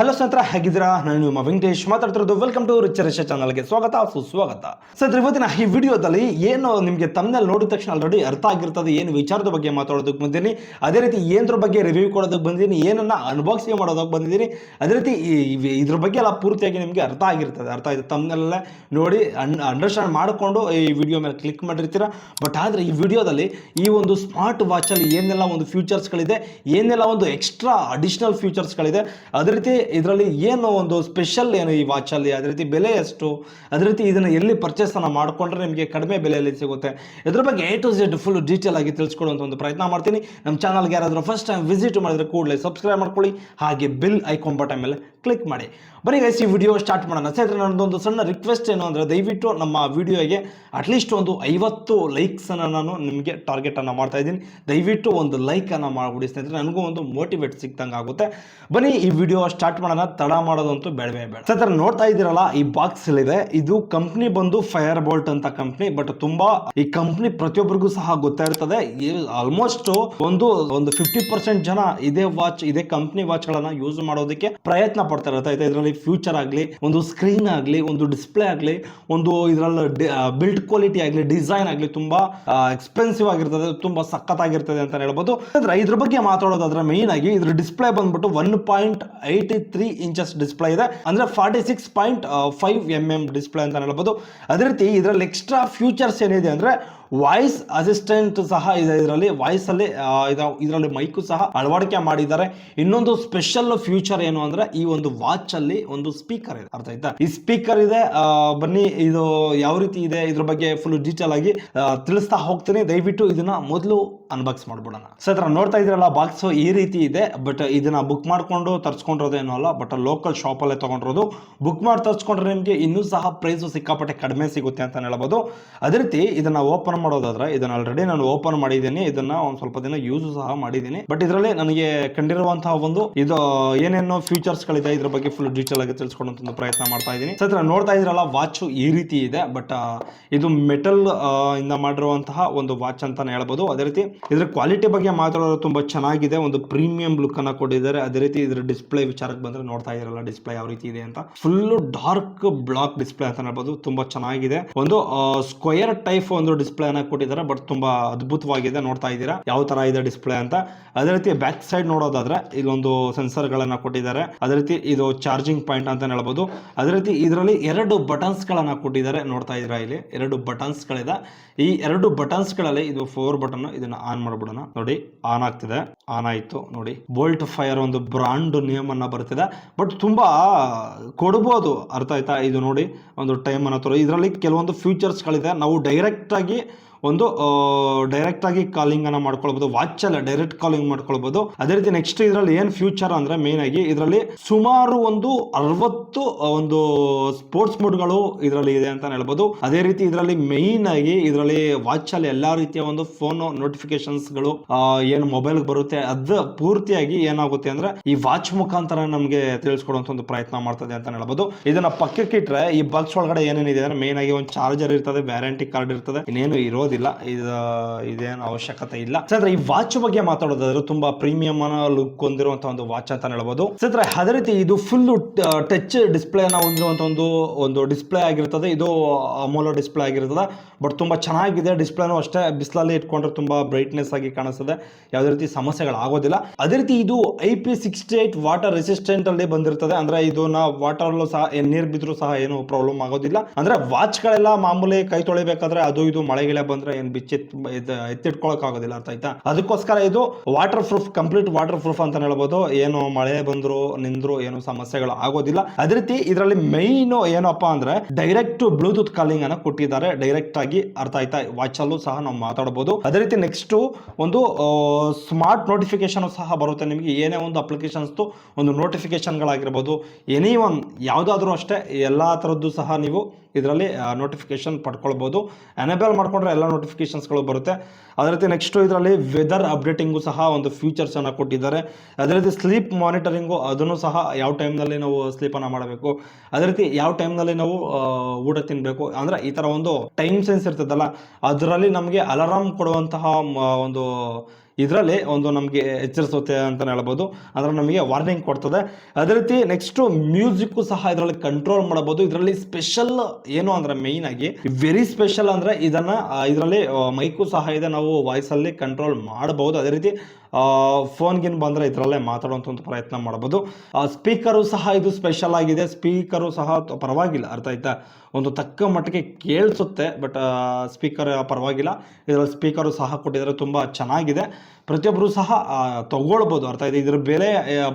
Hello ಸ್ನೇಹಿತರ, ಹೇಗಿದ್ದೀರಾ? ನಾನು ನಿಮ್ಮ ವೆಂಕಟೇಶ್ ಮಾತಾಡ್ತಿರೋದು ವೆಲ್ಕಮ್ ಟು ರಿಚರೇಶ ಚಾನಲ್ಗೆ ಸ್ವಾಗತ, ಸುಸ್ವಾಗತ. ಸ್ನೇಹಿತರೆ, ಇವತ್ತಿನ ಈ ವಿಡಿಯೋದಲ್ಲಿ ಏನು ನಿಮಗೆ ತಮ್ಮನಲ್ಲಿ ನೋಡಿದ ತಕ್ಷಣ ಆಲ್ರೆಡಿ ಅರ್ಥ ಆಗಿರ್ತದೆ, ಏನು ವಿಚಾರದ ಬಗ್ಗೆ ಮಾತಾಡೋದಕ್ಕೆ ಬಂದಿದ್ದೀನಿ. ಅದೇ ರೀತಿ ಏನ್ರ ಬಗ್ಗೆ ರಿವ್ಯೂ ಕೊಡೋದಕ್ಕೆ ಬಂದಿದ್ದೀನಿ, ಏನನ್ನ ಅನ್ಬಾಕ್ಸಿಂಗ್ ಮಾಡೋದಕ್ಕೆ ಬಂದಿದ್ದೀನಿ. ಅದೇ ರೀತಿ ಇದ್ರ ಬಗ್ಗೆ ಎಲ್ಲ ಪೂರ್ತಿಯಾಗಿ ನಿಮಗೆ ಅರ್ಥ ಆಗಿರ್ತದೆ. ಅರ್ಥ ಆಯಿತು ತಮ್ಮನೆಲ್ಲ ನೋಡಿ ಅಂಡರ್ಸ್ಟ್ಯಾಂಡ್ ಮಾಡಿಕೊಂಡು ಈ ವಿಡಿಯೋ ಮೇಲೆ ಕ್ಲಿಕ್ ಮಾಡಿರ್ತೀರ. ಬಟ್ ಆದರೆ ಈ ವಿಡಿಯೋದಲ್ಲಿ ಈ ಒಂದು ಸ್ಮಾರ್ಟ್ ವಾಚಲ್ಲಿ ಏನೆಲ್ಲ ಒಂದು ಫ್ಯೂಚರ್ಸ್ಗಳಿದೆ ಏನೆಲ್ಲ ಒಂದು ಎಕ್ಸ್ಟ್ರಾ ಅಡಿಷ್ನಲ್ ಫ್ಯೂಚರ್ಸ್ಗಳಿದೆ ಅದೇ ರೀತಿ ಇದರಲ್ಲಿ ಏನು ಒಂದು ಸ್ಪೆಷಲ್ ಏನು ಈ ವಾಚಲ್ಲಿ? ಅದೇ ರೀತಿ ಬೆಲೆ ಎಷ್ಟು? ಅದೇ ರೀತಿ ಇದನ್ನು ಎಲ್ಲಿ ಪರ್ಚೇಸನ್ನು ಮಾಡಿಕೊಂಡ್ರೆ ನಿಮಗೆ ಕಡಿಮೆ ಬೆಲೆಯಲ್ಲಿ ಸಿಗುತ್ತೆ? ಇದ್ರ ಬಗ್ಗೆ A to Z full detail ಆಗಿ ತಿಳಿಸ್ಕೊಡುವಂಥ ಒಂದು ಪ್ರಯತ್ನ ಮಾಡ್ತೀನಿ. ನಮ್ಮ ಚಾನಲ್ಗೆ ಯಾರಾದರೂ ಫಸ್ಟ್ ಟೈಮ್ ವಿಸಿಟ್ ಮಾಡಿದ್ರೆ ಕೂಡಲೇ ಸಬ್ಸ್ಕ್ರೈಬ್ ಮಾಡ್ಕೊಳ್ಳಿ. ಹಾಗೆ ಬಿಲ್ ಐಕಾನ್ ಬಟನ್ ಮೇಲೆ ಕ್ಲಿಕ್ ಮಾಡಿ. ಬನ್ನಿ ಗೈಸ್ ಈ ವಿಡಿಯೋ ಸ್ಟಾರ್ಟ್ ಮಾಡೋಣ. ಸ್ನೇಹಿತರೆ ನನ್ನದೊಂದು ಸಣ್ಣ ರಿಕ್ವೆಸ್ಟ್ ಏನು ಅಂದರೆ ದಯವಿಟ್ಟು ನಮ್ಮ ವಿಡಿಯೋಗೆ ಅಟ್ಲೀಸ್ಟ್ ಒಂದು ಐವತ್ತು ಲೈಕ್ಸನ್ನು ನಾನು ನಿಮಗೆ ಟಾರ್ಗೆಟನ್ನು ಮಾಡ್ತಾ ಇದ್ದೀನಿ. ದಯವಿಟ್ಟು ಒಂದು ಲೈಕನ್ನು ಮಾಡಿಬಿಡಿ ಸ್ನೇಹಿತರೆ, ನನಗೂ ಒಂದು ಮೋಟಿವೇಟ್ ಸಿಕ್ತಂಗೆ ಆಗುತ್ತೆ. ಬನ್ನಿ ಈ ವಿಡಿಯೋ ಸ್ಟಾರ್ಟ್ ಮಾಡೋಣ. ತಡ ಮಾಡೋದಂತೂ ಬೇಡವೇ ಬೇಡ ಸ್ನೇಹಿತರೆ, ನೋಡ್ತಾ ಇದ್ದೀರಲ್ಲ, ಈ ಬಾಕ್ಸ್ ಇದೆ. ಇದು ಕಂಪ್ನಿ ಬಂದು ಫೈರ್ ಬೋಲ್ಟ್ ಅಂತ ಕಂಪ್ನಿ ಬಟ್ ತುಂಬಾ ಈ ಕಂಪ್ನಿ ಪ್ರತಿಯೊಬ್ಬರಿಗೂ ಸಹ ಗೊತ್ತಾಗಿರ್ತದೆ ಆಲ್ಮೋಸ್ಟ್ ಒಂದು ಒಂದು ಫಿಫ್ಟಿ ಪರ್ಸೆಂಟ್ ಜನ ಇದೇ ವಾಚ್ ಇದೇ ಕಂಪ್ನಿ ವಾಚ್ ಗಳನ್ನ ಯೂಸ್ ಮಾಡೋದಕ್ಕೆ ಪ್ರಯತ್ನ ಪಡ್ತಾರೆ ಆಯ್ತಾ? ಇದರಲ್ಲಿ ಫ್ಯೂಚರ್ ಆಗಲಿ, ಒಂದು ಸ್ಕ್ರೀನ್ ಆಗಲಿ, ಒಂದು ಡಿಸ್ಪ್ಲೇ ಆಗಲಿ, ಒಂದು ಇದರಲ್ಲಿ ಬಿಲ್ಡ್ ಕ್ವಾಲಿಟಿ ಆಗಲಿ ಡಿಸೈನ್ ಆಗಲಿ ತುಂಬ ಎಕ್ಸ್ಪೆನ್ಸಿವ್ ಆಗಿರ್ತದೆ, ತುಂಬಾ ಸಖತ್ತಾಗಿರ್ತದೆ ಅಂತ ಹೇಳ್ಬೋದು. ಅಂದ್ರೆ ಇದ್ರ ಬಗ್ಗೆ ಮಾತಾಡೋದಾದ್ರೆ ಮೇನ್ ಆಗಿ ಇದ್ರ ಡಿಸ್ಪ್ಲೇ ಬಂದ್ಬಿಟ್ಟು one point eighty three inches display ಇದೆ. ಅಂದ್ರೆ forty six point five M M display ಅಂತ ಹೇಳ್ಬೋದು. ಅದೇ ರೀತಿ ಇದರಲ್ಲಿ ಎಕ್ಸ್ಟ್ರಾ ಫ್ಯೂಚರ್ಸ್ ಏನಿದೆ ಅಂದ್ರೆ ವಾಯ್ಸ್ ಅಸಿಸ್ಟೆಂಟ್ ಸಹ ಇದೆ ಇದರಲ್ಲಿ. ವಾಯ್ಸ್ ಅಲ್ಲಿ ಇದರಲ್ಲಿ ಮೈಕು ಸಹ ಅಳವಡಿಕೆ ಮಾಡಿದ್ದಾರೆ. ಇನ್ನೊಂದು ಸ್ಪೆಷಲ್ ಫ್ಯೂಚರ್ ಏನು ಅಂದ್ರೆ ಈ ಒಂದು ವಾಚ್ ಅಲ್ಲಿ ಒಂದು ಸ್ಪೀಕರ್ ಇದೆ. ಅರ್ಥ ಆಯ್ತಾ? ಈ ಸ್ಪೀಕರ್ ಇದೆ ಬನ್ನಿ, ಇದು ಯಾವ ರೀತಿ ಇದೆ, ಇದ್ರ ಬಗ್ಗೆ ಫುಲ್ ಡೀಟೇಲ್ ಆಗಿ ತಿಳಿಸ್ತಾ ಹೋಗ್ತೀನಿ. ದಯವಿಟ್ಟು ಇದನ್ನ ಮೊದಲು ಅನ್ಬಾಕ್ಸ್ ಮಾಡ್ಬಿಡೋಣ. ಸತ್ರ ನೋಡ್ತಾ ಇದ್ರಲ್ಲ ಬಾಕ್ಸ್ ಈ ರೀತಿ ಇದೆ ಬಟ್ ಇದನ್ನ ಬುಕ್ ಮಾಡ್ಕೊಂಡು ತರ್ಸ್ಕೊಂಡಿರೋದೇನೋ ಅಲ್ಲ ಬಟ್ ಲೋಕಲ್ ಶಾಪ್ ಅಲ್ಲೇ ತಗೊಂಡಿರೋದು. ಬುಕ್ ಮಾಡಿ ತರ್ಸ್ಕೊಂಡ್ರೆ ನಿಮಗೆ ಇನ್ನೂ ಸಹ ಪ್ರೈಸ್ ಸಿಕ್ಕಾಪಟ್ಟೆ ಕಡಿಮೆ ಸಿಗುತ್ತೆ ಅಂತ ಹೇಳ್ಬೋದು. ಅದೇ ರೀತಿ ಇದನ್ನ ಓಪನ್ ಮಾಡೋದಾದ್ರೆ, ಇದನ್ನ ಆಲ್ರೆಡಿ ನಾನು ಓಪನ್ ಮಾಡಿದ್ದೀನಿ, ಇದನ್ನ ಒಂದ್ ಸ್ವಲ್ಪ ದಿನ ಯೂಸ್ ಸಹ ಮಾಡಿದ್ದೀನಿ. ಬಟ್ ಇದರಲ್ಲಿ ನನಗೆ ಕಂಡಿರುವಂತಹ ಒಂದು, ಇದು ಏನೇನೋ ಫ್ಯೂಚರ್ಸ್ ಗಳಿದೆ, ಇದ್ರ ಬಗ್ಗೆ ಫುಲ್ ಡೀಟೇಲ್ ಆಗಿ ಒಂದು ಪ್ರಯತ್ನ ಮಾಡ್ತಾ ಇದ್ದೀನಿ. ಸತ್ರ ನೋಡ್ತಾ ಇದ್ರಲ್ಲ ವಾಚ್ ಈ ರೀತಿ ಇದೆ ಬಟ್ ಇದು ಮೆಟಲ್ ಇಂದ ಮಾಡಿರುವಂತಹ ಒಂದು ವಾಚ್ ಅಂತಾನೆ ಹೇಳ್ಬೋದು. ಅದೇ ರೀತಿ ಇದ್ರ ಕ್ವಾಲಿಟಿ ಬಗ್ಗೆ ಮಾತಾಡೋದು ತುಂಬಾ ಚೆನ್ನಾಗಿದೆ. ಒಂದು ಪ್ರೀಮಿಯಂ ಲುಕ್ ಅನ್ನ ಕೊಟ್ಟಿದ್ದಾರೆ. ಅದೇ ರೀತಿ ಇದರ ಡಿಸ್ಪ್ಲೇ ವಿಚಾರಕ್ಕೆ ಬಂದ್ರೆ ನೋಡ್ತಾ ಇದ್ರಲ್ಲ ಡಿಸ್ಪ್ಲೇ ಯಾವ ರೀತಿ ಇದೆ ಅಂತ. ಫುಲ್ ಡಾರ್ಕ್ ಬ್ಲಾಕ್ ಡಿಸ್ಪ್ಲೇ ಅಂತ ಹೇಳ್ಬೋದು. ತುಂಬಾ ಚೆನ್ನಾಗಿದೆ. ಒಂದು ಸ್ಕ್ವೇರ್ ಟೈಪ್ ಒಂದು ಡಿಸ್ಪ್ಲೇ ಅನ್ನ ಕೊಟ್ಟಿದ್ದಾರೆ. ಬಟ್ ತುಂಬಾ ಅದ್ಭುತವಾಗಿದೆ. ನೋಡ್ತಾ ಇದ್ದೀರಾ? ಯಾವ ತರ ಇದೆ ಡಿಸ್ಪ್ಲೇ ಅಂತ. ಅದೇ ರೀತಿ ಬ್ಯಾಕ್ ಸೈಡ್ ನೋಡೋದಾದ್ರೆ ಇಲ್ಲೊಂದು ಸೆನ್ಸರ್ ಗಳನ್ನ ಕೊಟ್ಟಿದ್ದಾರೆ. ಅದೇ ರೀತಿ ಇದು ಚಾರ್ಜಿಂಗ್ ಪಾಯಿಂಟ್ ಅಂತ ಹೇಳ್ಬೋದು. ಅದೇ ರೀತಿ ಇದರಲ್ಲಿ ಎರಡು ಬಟನ್ಸ್ ಗಳನ್ನ ಕೊಟ್ಟಿದ್ದಾರೆ. ನೋಡ್ತಾ ಇದ್ದೀರಾ ಇಲ್ಲಿ? ಎರಡು ಬಟನ್ಸ್ ಗಳಿದೆ. ಈ ಎರಡು ಬಟನ್ಸ್ಗಳಲ್ಲಿ ಇದು ಫೋರ್ ಬಟನ್ ಇದನ್ನ ಆನ್ ಮಾಡ್ಬಿಡೋಣ. ನೋಡಿ ಆನ್ ಆಗ್ತಿದೆ. ಆನ್ ಆಯ್ತು. ನೋಡಿ ಬೋಲ್ಟ್ ಫೈರ್ ಒಂದು ಬ್ರಾಂಡ್ ನೇಮ್ ಅನ್ನ ಬರ್ತಿದೆ. ಬಟ್ ತುಂಬಾ ಕೊಡ್ಬೋದು ಅರ್ಥ ಆಯ್ತಾ? ಇದು ನೋಡಿ, ಒಂದು ಟೈಮ್ ಅನ್ನ ತೋರಿ ಇದರಲ್ಲಿ ಕೆಲವೊಂದು ಫ್ಯೂಚರ್ಸ್ಗಳಿದೆ ನಾವು ಡೈರೆಕ್ಟ್ ಆಗಿ ಒಂದು ಡೈರೆಕ್ಟ್ ಆಗಿ ಕಾಲಿಂಗ್ ಅನ್ನ ಮಾಡ್ಕೊಳ್ಬಹುದು ವಾಚ್ ಅಲ್ಲ ಡೈರೆಕ್ಟ್ ಕಾಲಿಂಗ್ ಮಾಡ್ಕೊಳ್ಬಹುದು ಅದೇ ರೀತಿ ನೆಕ್ಸ್ಟ್ ಇದರಲ್ಲಿ ಏನ್ ಫ್ಯೂಚರ್ ಅಂದ್ರೆ ಮೇನ್ ಆಗಿ ಇದರಲ್ಲಿ ಸುಮಾರು ಒಂದು ಅರವತ್ತು ಒಂದು ಸ್ಪೋರ್ಟ್ಸ್ ಮೋಡ್ಗಳು ಇದರಲ್ಲಿ ಇದೆ ಅಂತ ಹೇಳ್ಬೋದು. ಅದೇ ರೀತಿ ಇದರಲ್ಲಿ ಮೇನ್ ಆಗಿ ಇದರಲ್ಲಿ ವಾಚ್ ಅಲ್ಲಿ ಎಲ್ಲಾ ರೀತಿಯ ಒಂದು ಫೋನ್ ನೋಟಿಫಿಕೇಶನ್ಸ್ಗಳು ಏನು ಮೊಬೈಲ್ ಬರುತ್ತೆ, ಅದ ಪೂರ್ತಿಯಾಗಿ ಏನಾಗುತ್ತೆ ಅಂದ್ರೆ ಈ ವಾಚ್ ಮುಖಾಂತರ ನಮಗೆ ತಿಳಿಸ್ಕೊಡುವಂತ ಒಂದು ಪ್ರಯತ್ನ ಮಾಡ್ತದೆ ಅಂತ ಹೇಳ್ಬೋದು. ಇದನ್ನ ಪಕ್ಕಕ್ಕೆ ಇಟ್ರೆ ಈ ಬಾಕ್ಸ್ ಒಳಗಡೆ ಏನೇನಿದೆ ಅಂದ್ರೆ ಮೇನ್ ಆಗಿ ಒಂದು ಚಾರ್ಜರ್ ಇರ್ತದೆ ವ್ಯಾರಂಟಿ ಕಾರ್ಡ್ ಇರ್ತದೆ, ಇನ್ನೇನು ಇರೋದಿಲ್ಲ ಇದು, ಇದೇನು ಅವಶ್ಯಕತೆ ಇಲ್ಲ. ಸದ್ರೆ ಈ ವಾಚ್ ಬಗ್ಗೆ ಮಾತಾಡೋದಾದ್ರೆ ತುಂಬಾ ಪ್ರೀಮಿಯಂ ಲುಕ್ ಹೊಂದಿರುವಂತ ಒಂದು ವಾಚ್ ಅಂತ ಹೇಳ್ಬೋದು. ಸರ್ ಅದೇ ರೀತಿ ಇದು ಫುಲ್ ಟಚ್ ಡಿಸ್ಪ್ಲೇ ಅನ್ನ ಹೊಂದಿರುವಂತ ಒಂದು ಒಂದು ಡಿಸ್ಪ್ಲೇ ಆಗಿರ್ತದೆ. ಇದು ಅಮೋಲೋ ಡಿಸ್ಪ್ಲೇ ಆಗಿರ್ತದೆ. ಬಟ್ ತುಂಬಾ ಚೆನ್ನಾಗಿದೆ. ಡಿಸ್ಪ್ಲೇನು ಅಷ್ಟೇ ಬಿಸಿಲಲ್ಲಿ ಇಟ್ಕೊಂಡ್ರೆ ತುಂಬಾ ಬ್ರೈಟ್ನೆಸ್ ಆಗಿ ಕಾಣಿಸ್ತದೆ. ಯಾವುದೇ ರೀತಿ ಸಮಸ್ಯೆಗಳು ಆಗೋದಿಲ್ಲ. ಅದೇ ರೀತಿ ಇದು I P sixty eight water resistant ಅಲ್ಲಿ ಬಂದಿರ್ತದೆ. ಅಂದ್ರೆ ಇದನ್ನ ವಾಟರ್ ಸಹ ನೀರ್ ಬಿದ್ರು ಸಹ ಏನು ಪ್ರಾಬ್ಲಮ್ ಆಗೋದಿಲ್ಲ. ಅಂದ್ರೆ ವಾಚ್ ಗಳೆಲ್ಲ ಮಾಮೂಲಿ ಕೈ ತೊಳಿಬೇಕಾದ್ರೆ ಅದು ಇದು ಮಳೆಗಿಳೆ ಬಂದ್ರೆ ಏನ್ ಎತ್ತಿಟ್ಕೊಳಕ್ ಆಗೋದಿಲ್ಲ, ಅರ್ಥ ಆಯ್ತಾ? ಅದಕ್ಕೋಸ್ಕರ ಇದು waterproof complete waterproof ಅಂತ ಹೇಳ್ಬೋದು. ಏನು ಮಳೆ ಬಂದ್ರು, ನಿಂದ್ರು, ಏನು ಸಮಸ್ಯೆಗಳು ಆಗೋದಿಲ್ಲ. ಅದೇ ರೀತಿ ಇದರಲ್ಲಿ ಮೈನ್ ಏನಪ್ಪ ಅಂದ್ರೆ ಡೈರೆಕ್ಟ್ ಬ್ಲೂಟೂತ್ ಕಾಲಿಂಗ್ ಅನ್ನ ಕೊಟ್ಟಿದ್ದಾರೆ. ಡೈರೆಕ್ಟ್ ಆಗಿ ಅರ್ಥ ಆಯ್ತಾ? ವಾಚ್ ಅಲ್ಲೂ ಸಹ ನಾವು ಮಾತಾಡಬಹುದು ಅದೇ ರೀತಿ ನೆಕ್ಸ್ಟ್ ಒಂದು ಸ್ಮಾರ್ಟ್ ನೋಟಿಫಿಕೇಶನ್ ಸಹ ಬರುತ್ತೆ ನಿಮಗೆ. ಏನೇ ಒಂದು ಅಪ್ಲಿಕೇಶನ್ಸ್ ಒಂದು ನೋಟಿಫಿಕೇಶನ್ಗಳಾಗಿರ್ಬೋದು ಎನಿ ಒನ್ ಯಾವುದಾದ್ರೂ ಅಷ್ಟೇ, ಎಲ್ಲ ಥರದ್ದು ಸಹ ನೀವು ಇದರಲ್ಲಿ ನೋಟಿಫಿಕೇಶನ್ ಪಡ್ಕೊಳ್ಬೋದು. ಎನೇಬಲ್ ಮಾಡಿಕೊಂಡ್ರೆ ಎಲ್ಲ ನೋಟಿಫಿಕೇಷನ್ಸ್ಗಳು ಬರುತ್ತೆ. ಅದೇ ರೀತಿ ನೆಕ್ಸ್ಟು ಇದರಲ್ಲಿ ವೆದರ್ ಅಪ್ಡೇಟಿಂಗು ಸಹ ಒಂದು ಫ್ಯೂಚರ್ಸನ್ನು ಕೊಟ್ಟಿದ್ದಾರೆ. ಅದೇ ರೀತಿ ಸ್ಲೀಪ್ ಮಾನಿಟರಿಂಗು ಅದನ್ನು ಸಹ ಯಾವ ಟೈಮ್ನಲ್ಲಿ ನಾವು ಸ್ಲೀಪನ್ನು ಮಾಡಬೇಕು. ಅದೇ ರೀತಿ ಯಾವ ಟೈಮ್ನಲ್ಲಿ ನಾವು ಊಟ ತಿನ್ನಬೇಕು ಅಂದರೆ ಈ ಥರ ಒಂದು ಟೈಮ್ ಸೆನ್ಸ್ ಇರ್ತದಲ್ಲ, ಅದರಲ್ಲಿ ನಮಗೆ ಅಲಾರಾಮ್ ಕೊಡುವಂತಹ ಒಂದು ಇದರಲ್ಲಿ ಒಂದು ನಮಗೆ ಎಚ್ಚರಿಸುತ್ತೆ ಅಂತಲೇ ಹೇಳ್ಬೋದು. ಅದರ ನಮಗೆ ವಾರ್ನಿಂಗ್ ಕೊಡ್ತದೆ. ಅದೇ ರೀತಿ ನೆಕ್ಸ್ಟು ಮ್ಯೂಸಿಕ್ಕು ಸಹ ಇದರಲ್ಲಿ ಕಂಟ್ರೋಲ್ ಮಾಡಬಹುದು ಇದರಲ್ಲಿ ಸ್ಪೆಷಲ್ ಏನು ಅಂದರೆ ಮೇಯ್ನ್ ಆಗಿ ವೆರಿ ಸ್ಪೆಷಲ್ ಅಂದರೆ ಇದನ್ನು ಇದರಲ್ಲಿ ಮೈಕು ಸಹ ಇದೆ. ನಾವು ವಾಯ್ಸಲ್ಲಿ ಕಂಟ್ರೋಲ್ ಮಾಡಬಹುದು. ಅದೇ ರೀತಿ ಫೋನ್ ಗಿನ್ ಬಂದರೆ ಇದರಲ್ಲೇ ಮಾತಾಡುವಂಥ ಒಂದು ಪ್ರಯತ್ನ ಮಾಡ್ಬೋದು ಸ್ಪೀಕರು ಸಹ ಇದು ಸ್ಪೆಷಲ್ ಆಗಿದೆ. ಸ್ಪೀಕರು ಸಹ ಪರವಾಗಿಲ್ಲ. ಅರ್ಥ ಆಯ್ತಾ? ಒಂದು ತಕ್ಕ ಮಟ್ಟಿಗೆ ಕೇಳಿಸುತ್ತೆ ಬಟ್ ಸ್ಪೀಕರ್ ಪರವಾಗಿಲ್ಲ. ಇದರಲ್ಲಿ ಸ್ಪೀಕರು ಸಹ ಕೊಟ್ಟಿದ್ದಾರೆ, ತುಂಬ ಚೆನ್ನಾಗಿದೆ. ಪ್ರತಿಯೊಬ್ಬರು ಸಹ ತಗೊಳ್ಬೋದು. ಅರ್ಥ ಇದೆ ಇದರ ಬೆಲೆ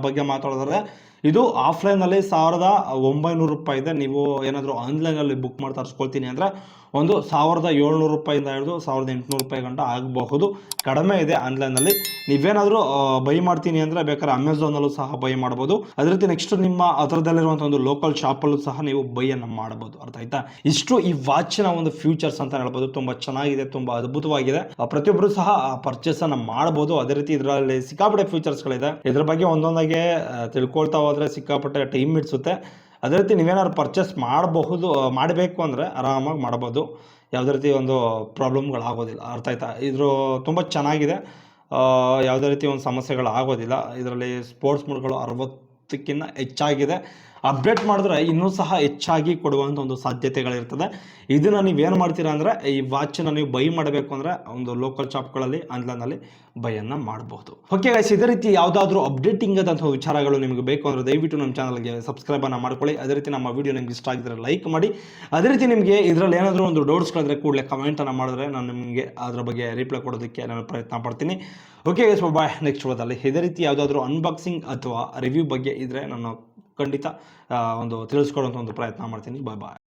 ಬಗ್ಗೆ ಮಾತಾಡಿದ್ರೆ ಇದು ಆಫ್ಲೈನಲ್ಲಿ ಸಾವಿರದ ಒಂಬೈನೂರು ರೂಪಾಯಿ ಇದೆ. ನೀವು ಏನಾದರೂ ಆನ್ಲೈನಲ್ಲಿ ಬುಕ್ ಮಾಡಿ ತರಿಸ್ಕೊಳ್ತೀನಿ ಅಂದರೆ ಒಂದು ಸಾವಿರದ ಏಳ್ನೂರು ರೂಪಾಯಿಂದ ಹಿಡಿದು ಸಾವಿರದ ಎಂಟುನೂರು ರೂಪಾಯಿ ಗಂಟ ಆಗಬಹುದು. ಕಡಿಮೆ ಇದೆ ಆನ್ಲೈನಲ್ಲಿ ನೀವೇನಾದರೂ ಬೈ ಮಾಡ್ತೀನಿ ಅಂದರೆ ಬೇಕಾದ್ರೆ ಅಮೆಝಾನಲ್ಲೂ ಸಹ ಬೈ ಮಾಡ್ಬೋದು. ಅದೇ ರೀತಿ ನೆಕ್ಸ್ಟ್ ನಿಮ್ಮ ಹತ್ರದಲ್ಲಿರುವಂಥ ಒಂದು ಲೋಕಲ್ ಶಾಪಲ್ಲೂ ಸಹ ನೀವು ಬೈಯನ್ನು ಮಾಡ್ಬೋದು. ಅರ್ಥ ಆಯ್ತಾ? ಇಷ್ಟು ಈ ವಾಚಿನ ಒಂದು ಫ್ಯೂಚರ್ಸ್ ಅಂತ ಹೇಳ್ಬೋದು. ತುಂಬ ಚೆನ್ನಾಗಿದೆ, ತುಂಬ ಅದ್ಭುತವಾಗಿದೆ. ಪ್ರತಿಯೊಬ್ಬರು ಸಹ ಪರ್ಚೇಸ್ ಅನ್ನ ಮಾಡಬಹುದು ಅದೇ ರೀತಿ ಇದರಲ್ಲಿ ಸಿಕ್ಕಾಪಟ್ಟೆ ಫ್ಯೂಚರ್ಸ್ಗಳಿದೆ ಇದ್ರ ಬಗ್ಗೆ ಒಂದೊಂದಾಗೆ ತಿಳ್ಕೊಳ್ತಾ ಹೋದ್ರೆ ಸಿಕ್ಕಾಪಟ್ಟೆ ಟೈಮ್ ಹಿಡಿಸುತ್ತೆ. ಅದೇ ರೀತಿ ನೀವೇನಾದ್ರು ಪರ್ಚೇಸ್ ಮಾಡಬಹುದು, ಮಾಡಬೇಕು ಅಂದರೆ ಆರಾಮಾಗಿ ಮಾಡ್ಬೋದು. ಯಾವುದೇ ರೀತಿ ಒಂದು ಪ್ರಾಬ್ಲಮ್ಗಳಾಗೋದಿಲ್ಲ ಅರ್ಥ ಆಯ್ತಾ? ಇದ್ರ ತುಂಬ ಚೆನ್ನಾಗಿದೆ. ಯಾವುದೇ ರೀತಿ ಒಂದು ಸಮಸ್ಯೆಗಳಾಗೋದಿಲ್ಲ. ಇದರಲ್ಲಿ ಸ್ಪೋರ್ಟ್ಸ್ ಮೋಡ್ಗಳು ಅರವತ್ತಕ್ಕಿಂತ ಹೆಚ್ಚಾಗಿದೆ. ಅಪ್ಡೇಟ್ ಮಾಡಿದ್ರೆ ಇನ್ನೂ ಸಹ ಹೆಚ್ಚಾಗಿ ಕೊಡುವಂಥ ಒಂದು ಸಾಧ್ಯತೆಗಳಿರ್ತದೆ. ಇದನ್ನು ನೀವೇನು ಮಾಡ್ತೀರಾ ಅಂದರೆ, ಈ ವಾಚನ್ನು ನೀವು ಬೈ ಮಾಡಬೇಕು ಅಂದರೆ ಒಂದು ಲೋಕಲ್ ಶಾಪ್ಗಳಲ್ಲಿ ಆನ್ಲೈನಲ್ಲಿ ಬೈಯನ್ನು ಮಾಡಬಹುದು ಓಕೆ ಗೈಸ್ ಇದೇ ರೀತಿ ಯಾವುದಾದ್ರೂ ಅಪ್ಡೇಟಿಂಗ್ ಆದಂಥ ವಿಚಾರಗಳು ನಿಮಗೆ ಬೇಕು ಅಂದರೆ ದಯವಿಟ್ಟು ನಮ್ಮ ಚಾನಲ್ಗೆ ಸಬ್ಸ್ಕ್ರೈಬನ್ನು ಮಾಡ್ಕೊಳ್ಳಿ. ಅದೇ ರೀತಿ ನಮ್ಮ ವಿಡಿಯೋ ನಿಮ್ಗೆ ಇಷ್ಟ ಆಗಿದ್ರೆ ಲೈಕ್ ಮಾಡಿ. ಅದೇ ರೀತಿ ನಿಮಗೆ ಇದರಲ್ಲಿ ಏನಾದರೂ ಒಂದು ಡೌಟ್ಸ್ಗಳಿದ್ರೆ ಕೂಡಲೇ ಕಮೆಂಟನ್ನು ಮಾಡಿದ್ರೆ ನಾನು ನಿಮಗೆ ಅದರ ಬಗ್ಗೆ ರಿಪ್ಲೈ ಕೊಡೋದಕ್ಕೆ ನಾನು ಪ್ರಯತ್ನ ಪಡ್ತೀನಿ. ಓಕೆ ಗೈಸ್ ಬಾಯ್ ನೆಕ್ಸ್ಟ್ ವಿಡಿಯೋದಲ್ಲಿ ಇದೇ ರೀತಿ ಯಾವುದಾದ್ರೂ ಅನ್ಬಾಕ್ಸಿಂಗ್ ಅಥವಾ ರಿವ್ಯೂ ಬಗ್ಗೆ ಇದ್ದರೆ ನಾನು ಖಂಡಿತ ಒಂದು ತಿಳಿಸ್ಕೊಡುವಂಥ ಒಂದು ಪ್ರಯತ್ನ ಮಾಡ್ತೀನಿ. ಬಾಯ್ ಬಾಯ್